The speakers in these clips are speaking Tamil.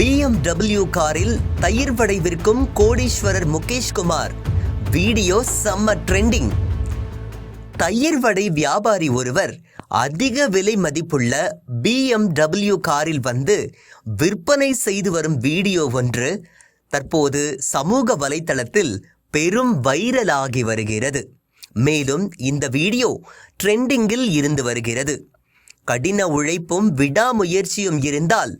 பிஎம்டபிள்யூ காரில் தயிர் வடை விற்கும் கோடீஸ்வரர் முகேஷ் குமார். வீடியோ செம்ம ட்ரெண்டிங் தயிர் வடை வியாபாரி ஒருவர் அதிக விலை மதிப்புள்ள பிஎம்டபிள்யூ காரில் வந்து விற்பனை செய்து வரும் வீடியோ ஒன்று தற்போது சமூக வலைத்தளத்தில் பெரும் வைரலாகி வருகிறது. மேலும் இந்த வீடியோ ட்ரெண்டிங்கில் இருந்து வருகிறது. கடின உழைப்பும் விடாமுயற்சியும் இருந்தால்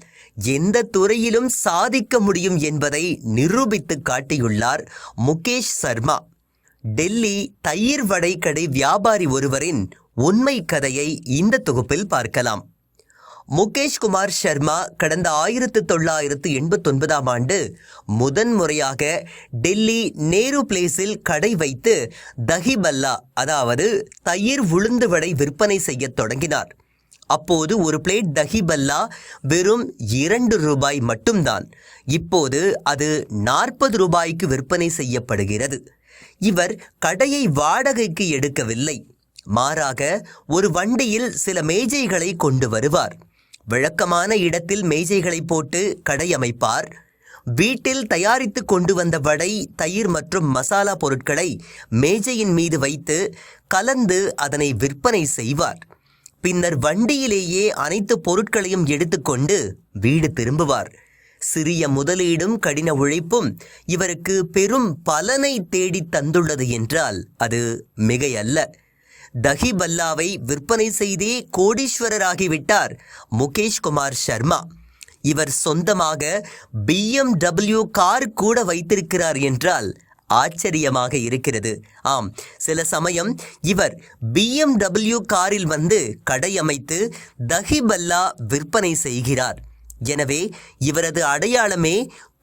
எந்த துறையிலும் சாதிக்க முடியும் என்பதை நிரூபித்து காட்டியுள்ளார் முகேஷ் சர்மா. டெல்லி தயிர் வடை கடை வியாபாரி ஒருவரின் உண்மை கதையை இந்த தொகுப்பில் பார்க்கலாம். முகேஷ் குமார் சர்மா கடந்த ஆயிரத்து தொள்ளாயிரத்து எண்பத்தொன்பதாம் ஆண்டு முதன்முறையாக டெல்லி நேரு பிளேஸில் கடை வைத்து தஹிபல்லா அதாவது தயிர் உளுந்து வடை விற்பனை செய்யத் தொடங்கினார். அப்போது ஒரு பிளேட் தஹிபல்லா வெறும் இரண்டு ரூபாய் மட்டும்தான். இப்போது அது நாற்பது ரூபாய்க்கு விற்பனை செய்யப்படுகிறது. இவர் கடையை வாடகைக்கு எடுக்கவில்லை. மாறாக ஒரு வண்டியில் சில மேஜைகளை கொண்டு வருவார். வழக்கமான இடத்தில் மேஜைகளை போட்டு கடை அமைப்பார். வீட்டில் தயாரித்து கொண்டு வந்த வடை தயிர் மற்றும் மசாலா பொருட்களை மேஜையின் மீது வைத்து கலந்து அதனை விற்பனை செய்வார். பின்னர் வண்டியிலேயே அனைத்து பொருட்களையும் எடுத்துக்கொண்டு வீடு திரும்புவார். சிறிய முதலீடும் கடின உழைப்பும் இவருக்கு பெரும் பலனை தேடித் தந்துள்ளது என்றால் அது மிகையல்ல. தஹிபல்லாவை விற்பனை செய்தே கோடீஸ்வரராகிவிட்டார் முகேஷ் குமார் சர்மா. இவர் சொந்தமாக பிஎம்டபிள்யூ கார் கூட வைத்திருக்கிறார் என்றால் ஆச்சரியமாக இருக்கிறது. ஆம் சில சமயம் இவர் பிஎம்டபிள்யூ காரில் வந்து கடை அமைத்து தஹிபல்லா விற்பனை செய்கிறார். எனவே இவரது அடையாளமே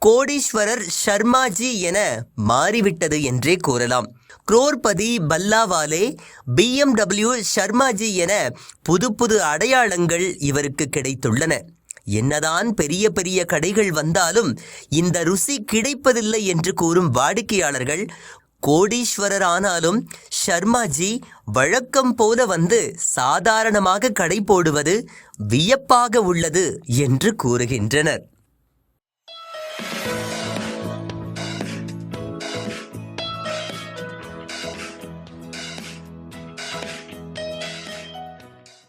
கோடீஸ்வரர் ஷர்மாஜி என மாறிவிட்டது என்றே கூறலாம். குரோர்பதி பல்லாவாலே பிஎம்டபிள்யூ ஷர்மாஜி என புது புது அடையாளங்கள் இவருக்கு கிடைத்துள்ளன. என்னதான் பெரிய பெரிய கடைகள் வந்தாலும் இந்த ருசி கிடைப்பதில்லை என்று கூறும் வாடிக்கையாளர்கள் கோடீஸ்வரர் ஆனாலும் ஷர்மாஜி வழக்கம் போல வந்து சாதாரணமாக கடை போடுவது வியப்பாக உள்ளது என்று கூறுகின்றனர்.